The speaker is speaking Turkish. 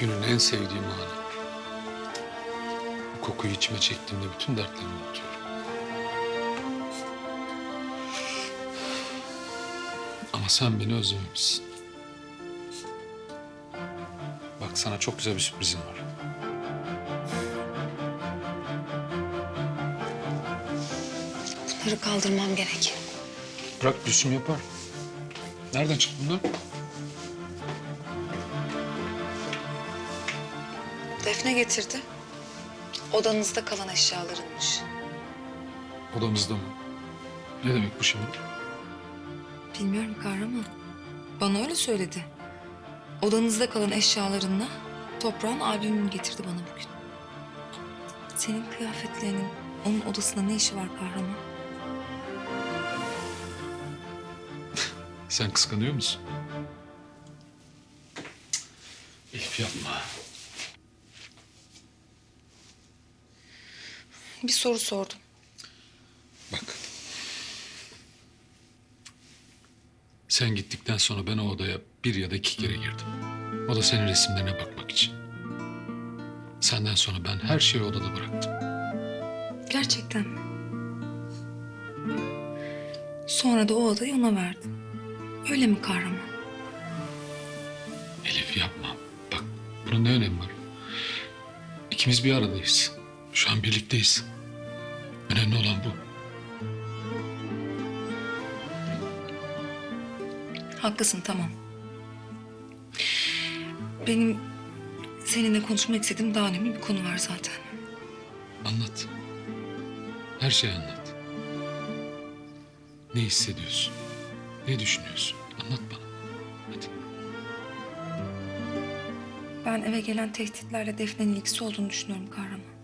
Günün en sevdiğim anı. Bu kokuyu içime çektiğimde bütün dertlerimi unutuyorum. Ama sen beni özlememişsin. Bak sana çok güzel bir sürprizim var. Bunları kaldırmam gerek. Bırak Gülsüm yapar. Nereden çıktı bunlar? Defne getirdi. Odanızda kalan eşyalarınmış. Odamızda mı? Ne demek bu şimdi? Bilmiyorum kahraman. Bana öyle söyledi. Odanızda kalan eşyalarınla toprağın albümünü getirdi bana bugün. Senin kıyafetlerinin onun odasında ne işi var kahraman? Sen kıskanıyor musun? Elif yapma. Bir soru sordum. Bak. Sen gittikten sonra ben o odaya bir ya da iki kere girdim. O da senin resimlerine bakmak için. Senden sonra ben her şeyi odada bıraktım. Gerçekten mi? Sonra da o odayı ona verdin. Öyle mi kahraman? Elif yapma. Bak bunun ne önemi var? İkimiz bir aradayız. Şu an birlikteyiz. Önemli olan bu. Haklısın tamam. Benim seninle konuşmak istediğim daha önemli bir konu var zaten. Anlat. Her şeyi anlat. Ne hissediyorsun? Ne düşünüyorsun? Anlat bana. Hadi. Ben eve gelen tehditlerle Defne'nin ilgisi olduğunu düşünüyorum kahraman.